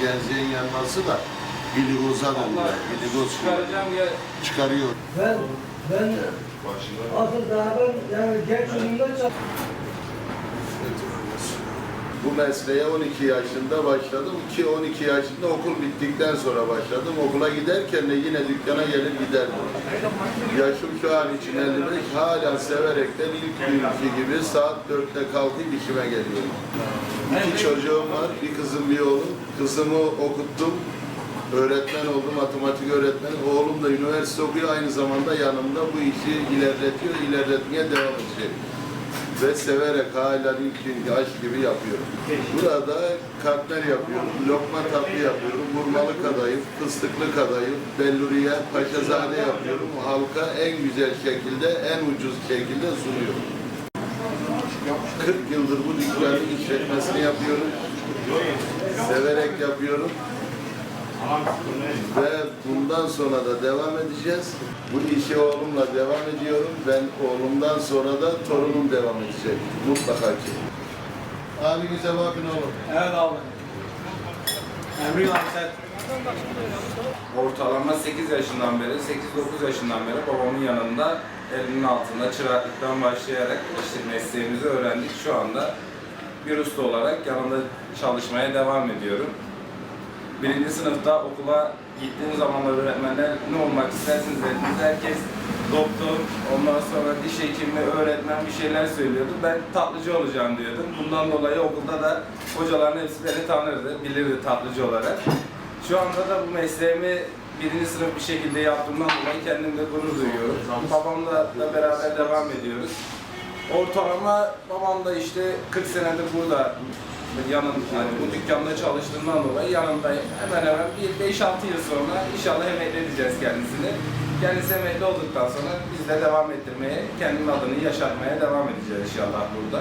genzeğin yanması da. Gligoz Çıkaracağım ya çıkarıyor. Ben, ben asıl daha ben yani genç çalıştım. Bu mesleğe 12 yaşında başladım ki 12 yaşında okul bittikten sonra başladım. Okula giderken de yine dükkana gelir giderdim. Yaşım şu an için 55, hala severekten ilk günkü gibi saat 4'te kalkıp işime geliyorum. İki çocuğum var, bir kızım bir oğlum. Kızımı okuttum, öğretmen oldum, matematik öğretmeni. Oğlum da üniversite okuyor, aynı zamanda yanımda bu işi ilerletiyor, ilerletmeye devam edecek ve severek hala ilk günkü aşk gibi yapıyorum. Burada katmer yapıyorum, lokma tatlı yapıyorum, burmalı kadayıf, fıstıklı kadayıf, belluriye, paşazade yapıyorum. Halka en güzel şekilde, en ucuz şekilde sunuyorum. 40 yıldır bu dükkanın işletmesini yapıyorum. Severek yapıyorum. Ve bundan sonra da devam edeceğiz. Bu işi oğlumla devam ediyorum. Ben oğlumdan sonra da torunum devam edecek. Mutlaka ki. Abinize bakın oğlum. Evet abi. Emrin abi sen. Ortalama 8 yaşından beri, 8-9 yaşından beri babamın yanında elinin altında çıraklıktan başlayarak işte mesleğimizi öğrendik. Şu anda bir usta olarak yanında çalışmaya devam ediyorum. Birinci sınıfta okula gittiğim zamanlar öğretmenler ne olmak istersiniz dediniz. Herkes doktor, ondan sonra diş hekimi, öğretmen bir şeyler söylüyordu. Ben tatlıcı olacağım diyordum. Bundan dolayı okulda da hocaların hepsi beni tanırdı, bilirdi tatlıcı olarak. Şu anda da bu mesleğimi birinci sınıf bir şekilde yaptığımdan dolayı kendimle gurur duyuyorum. Babamla da beraber devam ediyoruz. Ortalama babam da işte 40 senedir burada yanın yani bu dükkanda çalıştığından dolayı yanındayım. Hemen hemen bir 5-6 yıl sonra inşallah emekli edeceğiz kendisini. Kendisi emekli olduktan sonra biz de devam ettirmeye, kendinin adını yaşatmaya devam edeceğiz inşallah burada.